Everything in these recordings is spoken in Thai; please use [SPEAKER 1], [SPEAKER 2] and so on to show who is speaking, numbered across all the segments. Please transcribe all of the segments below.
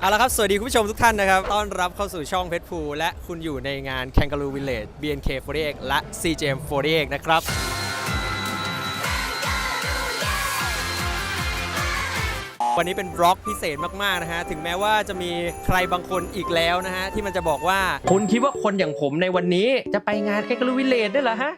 [SPEAKER 1] เอาละครับ สวัสดีคุณผู้ชมทุกท่านนะครับ ต้อนรับเข้าสู่ช่องเพชรพูและคุณอยู่ในงาน Kangaroo Village BNK48 และ CJM48 นะครับ วันนี้เป็นบล็อกพิเศษมาก ๆ นะฮะ ถึงแม้ว่าจะมีใครบางคนอีกแล้วนะฮะ ที่มันจะบอกว่า คุณคิดว่าคนอย่างผมในวันนี้จะไปงาน Kangaroo Village ได้เหรอฮะ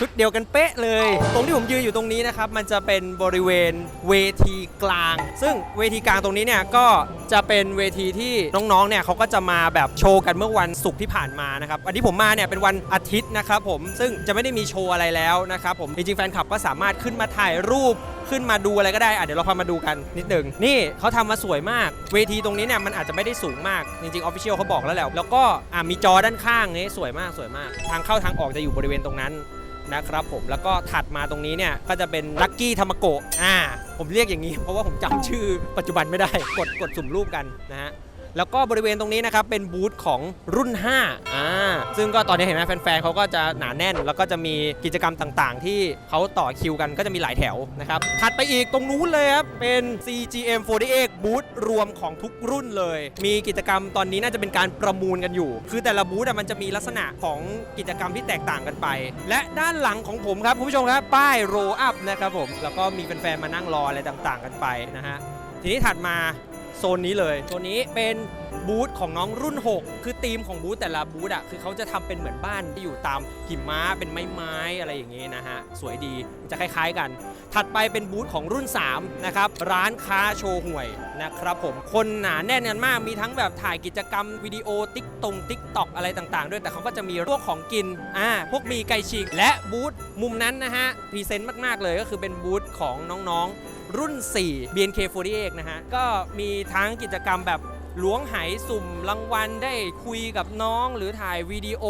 [SPEAKER 1] ชุดเดียวกันเป๊ะเลย ตรงที่ผมยืนอยู่ตรงนี้นะครับมันจะเป็นบริเวณเวทีกลาง ซึ่งเวทีกลางตรงนี้เนี่ยก็จะเป็นเวทีที่น้องๆเนี่ยเขาก็จะมาแบบโชว์กันเมื่อวันศุกร์ที่ผ่านมานะครับวันที่ผมมาเนี่ยเป็นวันอาทิตย์นะครับผมซึ่งจะไม่ได้มีโชว์อะไรแล้วนะครับผมจริงๆแฟนคลับก็สามารถขึ้นมาถ่ายรูปขึ้นมาดูอะไรก็ได้อะเดี๋ยวเราพามาดูกันนิดหนึ่งนี่เขาทำมาสวยมาก เวทีตรงนี้เนี่ยมันอาจจะไม่ได้สูงมาก จริงๆออฟฟิเชียลเขาบอกแล้วแหละแล้วก็อะมีจอด้านข้างนี้สวยมากสวยมาก ทางเข้าทางออกจะอยู่บริเวณตรงนั้น นะครับผมแล้วก็ถัดมาตรงนี้เนี่ยก็จะเป็นลักกี้ธรรมโกะอ่าผมเรียกอย่างนี้เพราะว่าผมจำชื่อปัจจุบันไม่ได้กดกดสุ่มรูปกันนะฮะ แล้วก็บริเวณตรงนี้นะครับเป็นบูธของรุ่น5อ่าซึ่งก็ตอนนี้เห็นไหมแฟนๆเขาก็จะหนาแน่น แล้วก็จะมีกิจกรรมต่างๆ ที่เขาต่อคิวกันก็จะมีหลายแถวนะครับถัดไปอีกตรงนู้นเลยครับเป็น CGM48 บูธรวมของทุกรุ่นเลย มีกิจกรรมตอนนี้น่าจะเป็นการประมูลกันอยู่ คือแต่ละบูธมันจะมีลักษณะของกิจกรรมที่แตกต่างกันไป และด้านหลังของผมครับคุณผู้ชมครับป้ายโรอัพนะครับผมแล้วก็มีแฟนๆมานั่งรออะไรต่างๆ กันไปนะฮะทีนี้ถัดมา โซนนี้เลยโซนนี้เป็นบูธของน้องรุ่น 6 คือธีมของบูธแต่ละบูธอะคือเขาจะทำเป็นเหมือนบ้านที่อยู่ตามหิมะเป็นไม้ๆอะไรอย่างงี้นะฮะ สวยดีจะคล้ายๆกัน ถัดไปเป็นบูธของรุ่น 3 นะครับ ร้านค้าโชว์หวยนะครับผมคนหนาแน่นกันมากมีทั้งแบบถ่ายกิจกรรมวิดีโอติ๊กตงติ๊กตอกอะไรต่างๆ ด้วยแต่เขาก็จะมีพวกของกินอ่าพวกมีไก่ฉีกและบูธมุมนั้นนะฮะพรีเซนต์มากๆเลยก็คือเป็นบูธของน้องๆ รุ่น 4 BNK48 นะฮะ ก็มีทั้งกิจกรรมแบบล้วงไหสุ่มรางวัลได้คุยกับน้อง หรือถ่ายวิดีโอ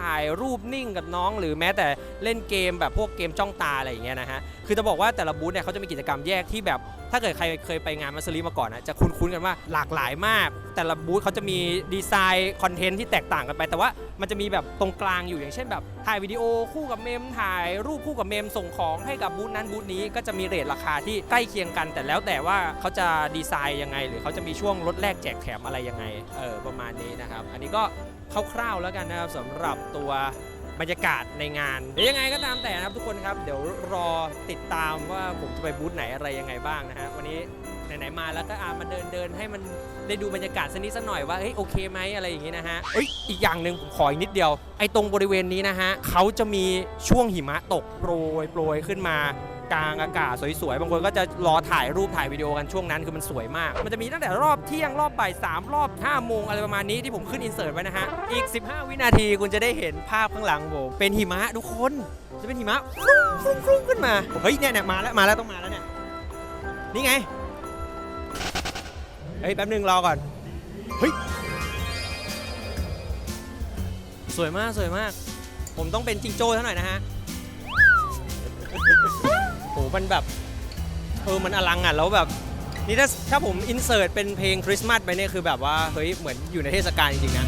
[SPEAKER 1] ถ่ายรูปนิ่งกับน้อง หรือแม้แต่เล่นเกมแบบพวกเกมจ้องตาอะไรอย่างเงี้ยนะฮะ คือจะบอกว่าแต่ละบูธเนี่ยเขาจะมีกิจกรรมแยกที่แบบ ถ้าเกิดใครเคยไปงานมัสลีมาก่อนนะจะคุ้นๆกันว่าหลากหลายมาก แต่ละบูธเขาจะมีดีไซน์คอนเทนต์ที่แตกต่างกันไปแต่ว่า มันจะมีแบบตรงกลางอยู่อย่างเช่นแบบถ่ายวิดีโอคู่กับเมมถ่ายรูปคู่กับเมมส่งของให้กับบูธนั้นบูธนี้ก็จะมีเรทราคาที่ใกล้เคียงกัน แต่แล้วแต่ว่าเขาจะดีไซน์ยังไง หรือเขาจะมีช่วงลดแลกแจกแถมอะไรยังไงเออประมาณนี้นะครับ อันนี้ก็คร่าวๆแล้วกันนะครับสำหรับตัว บรรยากาศในงานเดี๋ยวยังไงก็ตามแต่นะครับทุกคนครับ เดี๋ยวรอติดตามว่าผมจะไปบูธไหนอะไรยังไงบ้างนะฮะวันนี้ไหนๆมาแล้วก็อามาเดินเดินให้มันได้ดูบรรยากาศสักนิดสักหน่อยว่าเฮ้ยโอเคไหมอะไรอย่างงี้นะฮะเอ้ยอีกอย่างหนึ่งผมขออีกนิดเดียวไอ้ตรงบริเวณนี้นะฮะเขาจะมีช่วงหิมะตกโปรยโปรยขึ้นมา กลางอากาศสวยๆ บางคนก็จะรอถ่ายรูปถ่ายวิดีโอกันช่วงนั้นคือมันสวยมาก มันจะมีตั้งแต่รอบเที่ยงรอบบ่ายสามรอบ5โมงอะไรประมาณนี้ที่ผมขึ้นอินเสิร์ตไว้นะฮะ อีก 15 วินาทีคุณจะได้เห็นภาพข้างหลังผมเป็นหิมะทุกคนจะเป็นหิมะฟรุ้งฟรุ้งฟรุ้งขึ้นมาเฮ้ยเนี่ยเนี่ยมาแล้วมาแล้วต้องมาแล้วเนี่ยนี่ไงเฮ้ยแป๊บนึงรอก่อนเฮ้ยสวยมากสวยมาก ผมต้องเป็นจิงโจ้เท่าหน่อยนะฮะ มันแบบเออมันอลังอะแล้วแบบนี่ถ้าถ้าผมอินเสิร์ตเป็นเพลงคริสต์มาสไปเนี่ยคือแบบว่าเฮ้ยเหมือนอยู่ในเทศกาลจริงๆนะ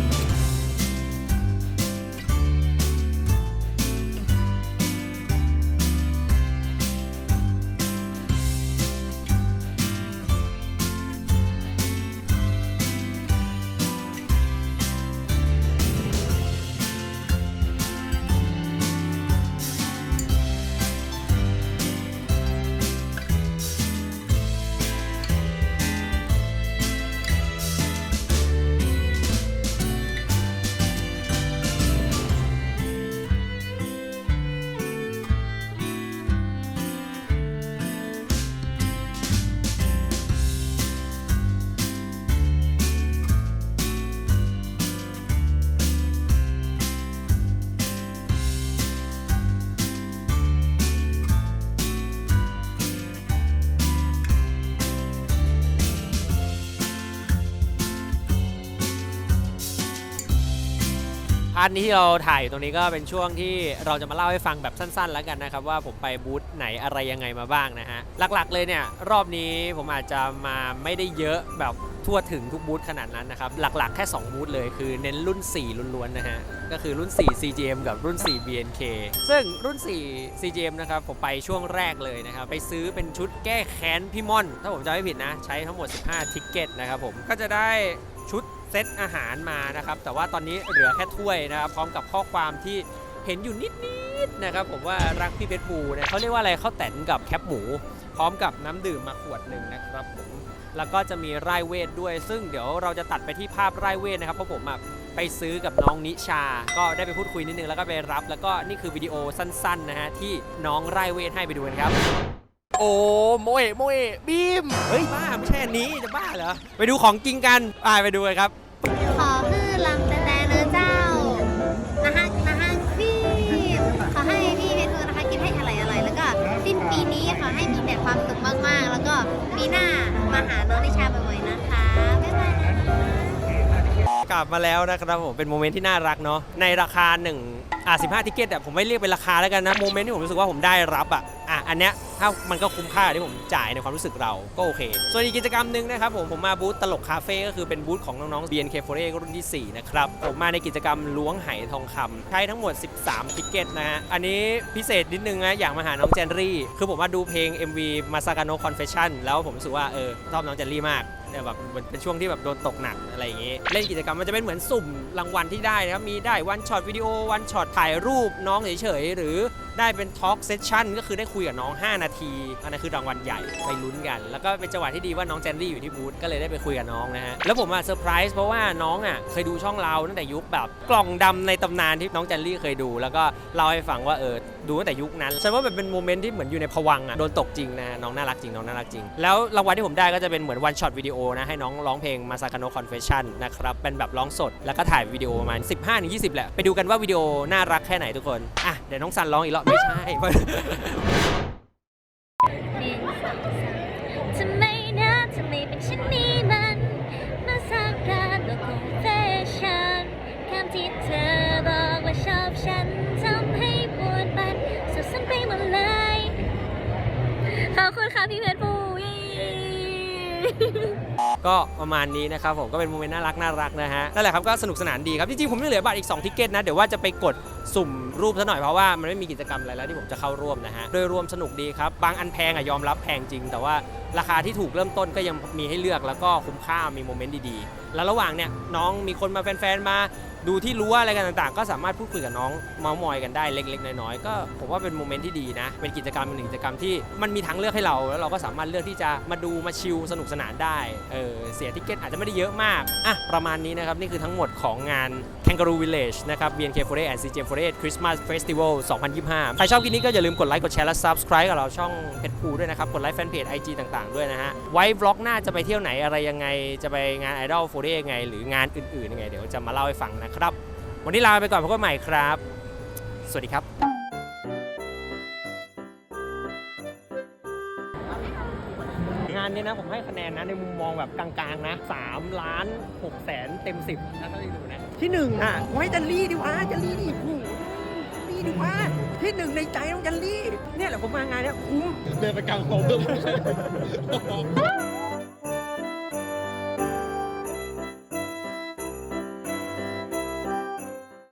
[SPEAKER 1] พาร์ทนี้ที่เราถ่ายอยู่ตรงนี้ก็เป็นช่วงที่เราจะมาเล่าให้ฟังแบบสั้น ๆ แล้วกันนะครับ ว่าผมไปบูธไหนอะไรยังไงมาบ้างนะฮะ หลักๆ เลยเนี่ย รอบนี้ผมอาจจะมาไม่ได้เยอะแบบทั่วถึงทุกบูธขนาดนั้นนะครับ หลักๆ แค่ 2 บูธเลยคือเน้นรุ่น 4 ล้วนๆนะฮะ ก็คือรุ่น 4 CGM กับรุ่น 4 BNK ซึ่งรุ่น 4 CGM นะครับผมไปช่วงแรกเลยนะครับ ไปซื้อเป็นชุดแก้แค้นพี่ม่อน ถ้าผมจำไม่ผิดนะ ใช้ทั้งหมด 15 ทิกเก็ตนะครับผมก็จะได้ชุด เซตอาหารมานะครับ แต่ว่าตอนนี้เหลือแค่ถ้วยนะครับ พร้อมกับข้อความที่เห็นอยู่นิดๆนะครับ ผมว่ารักพี่เพชรบูเนี่ยเขาเรียกว่าอะไรข้าวแตนกับแคปหมู พร้อมกับน้ำดื่มมาขวดหนึ่งนะครับผมแล้วก็จะมีไร่เวทด้วย ซึ่งเดี๋ยวเราจะตัดไปที่ภาพไร่เวทนะครับเพราะผมอะไปซื้อกับน้องนิชา ก็ได้ไปพูดคุยนิดนึงแล้วก็ไปรับ แล้วก็นี่คือวิดีโอสั้นๆนะฮะที่น้องไร่เวทให้ไปดูกันครับ โอ้โมเอะโมเอะบีมเฮ้ยบ้าไม่ใช่อันนี้จะบ้าเหรอไปดูของจริงกันอ่าไปดูกันครับ
[SPEAKER 2] มาหาน้องนิชาบ่อยๆนะคะ บ๊ายบายนะ
[SPEAKER 1] กลับมาแล้วนะครับผมเป็นโมเมนต์ที่น่ารักเนาะในราคา1อะ15ทิเกตแต่ผมไม่เรียกเป็นราคาแล้วกันนะโมเมนต์ที่ผมรู้สึกว่าผมได้รับอะอะอันเนี้ยถ้ามันก็คุ้มค่าที่ผมจ่ายในความรู้สึกเราก็โอเค ส่วนอีกกิจกรรมหนึ่งนะครับผมผมมาบูธตลกคาเฟ่ก็คือเป็นบูธของน้องๆ BNK48 รุ่นที่ 4 นะครับ ผมมาในกิจกรรมล้วงไหทองคำใช้ทั้งหมด 13 ทิเกตนะฮะ อันนี้พิเศษนิดนึงนะ อยากมาหาน้องเจนรี่ คือผมมาดูเพลง MV Masakano Confession แล้วผมรู้สึกว่าเออชอบน้องเจนรี่มากแต่แบบเป็นช่วงที่แบบโดนตกหนักอะไรอย่างงี้เล่นกิจกรรมมันจะเป็นเหมือนสุ่มรางวัลที่ได้นะครับมีได้วันช็อตวิดีโอวันช็อตถ่ายรูปน้องเฉยๆหรือได้เป็นทอล์กเซสชั่นก็คือได้คุยกับน้อง 5 นาที อันนั้นคือรางวัลใหญ่ไปลุ้นกัน แล้วก็เป็นจังหวะที่ดีว่าน้องแจนดี้อยู่ที่บูธก็เลยได้ไปคุยกับน้องนะฮะแล้วผมอะเซอร์ไพรส์เพราะว่าน้องอะเคยดูช่องเราตั้งแต่ยุคแบบกล่องดำในตำนานที่น้องแจนลี่เคยดู แล้วก็เล่าให้ฟังว่าเออดูตั้งแต่ยุคนั้นฉันว่ามันเป็นโมเมนต์ที่เหมือนอยู่ในภวังค์อะโดนตกจริงนะน้องน่ารักจริงน้องน่ารักจริง แล้วรางวัลที่ผมได้ก็จะเป็นเหมือนวันช็อตวิดีโอนะให้น้องร้องเพลง Masakano Confession นะครับเป็นแบบร้องสดแล้วก็ถ่ายวิดีโอประมาณ 15-20 แหละ ไปดูกันว่าวิดีโอน่ารักแค่ไหนทุกคนอะเดี๋ยวน้องซันร้องอีกรอบไม่ใช่
[SPEAKER 2] คะพี่เพชรปู
[SPEAKER 1] ก็ประมาณนี้นะครับผมก็เป็นโมเมนต์น่ารักน่ารักนะฮะนั่นแหละครับก็สนุกสนานดีครับจริงๆผมยังเหลือบัตรอีก2ทิกเก็ตนะ เดี๋ยวว่าจะไปกดสุ่มรูปซะหน่อยเพราะว่ามันไม่มีกิจกรรมอะไรแล้วที่ผมจะเข้าร่วมนะฮะโดยรวมสนุกดีครับบางอันแพงอะยอมรับแพงจริงแต่ว่า ราคาที่ถูกเริ่มต้นก็ยังมีให้เลือกแล้วก็คุ้มค่ามีโมเมนต์ดีๆ แล้วระหว่างเนี่ยน้องมีคนมาแฟนๆมาดูที่รั้วอะไรกันต่างๆ ก็สามารถพูดคุยกับน้องเมามอยกันได้เล็ก ๆ น้อยๆก็ผมว่าเป็นโมเมนต์ที่ดีนะ เป็นกิจกรรมเป็นหนึ่งกิจกรรมที่มันมีทางเลือกให้เราแล้วเราก็สามารถเลือกที่จะมาดูมาชิลสนุกสนานได้เออเสียทิเก็ตอาจจะไม่ได้เยอะมากอะประมาณนี้นะครับนี่คือทั้งหมดของงาน Kangaroo Village นะครับ BNK48 and CJ48 Christmas Festival 2025 ใครชอบคลิปนี้ก็อย่าลืมกดไลค์กดแชร์และ Subscribe กับเราช่องเพชรพูด้วยนะครับ กดไลค์แฟนเพจ IG ต่างๆ ด้วยนะฮะ ไว้บล็อกหน้าจะไปเที่ยวไหนอะไรยังไง จะไปงาน Idol 48ยังไง หรืองานอื่นๆยังไง เดี๋ยวจะมาเล่าให้ฟังนะครับ วันนี้ลาไปก่อนพบกันใหม่ครับ สวัสดีครับ นนี้นะ ผมให้คะแนนนะในมุมมองแบบกลางๆนะ3ล้าน6แสนเต็ม 10นะเท่าที่ดูนะ ที่หนึ่งอะไว้จันลี่ดิวะจันลี่ดิโอ้โหลี่ดิวะที่หนึ่งในใจต้องจันลี่เนี่ยแหละผมมางานเนี้ยคุ้ม
[SPEAKER 3] เดินไปกลางโต๊ะ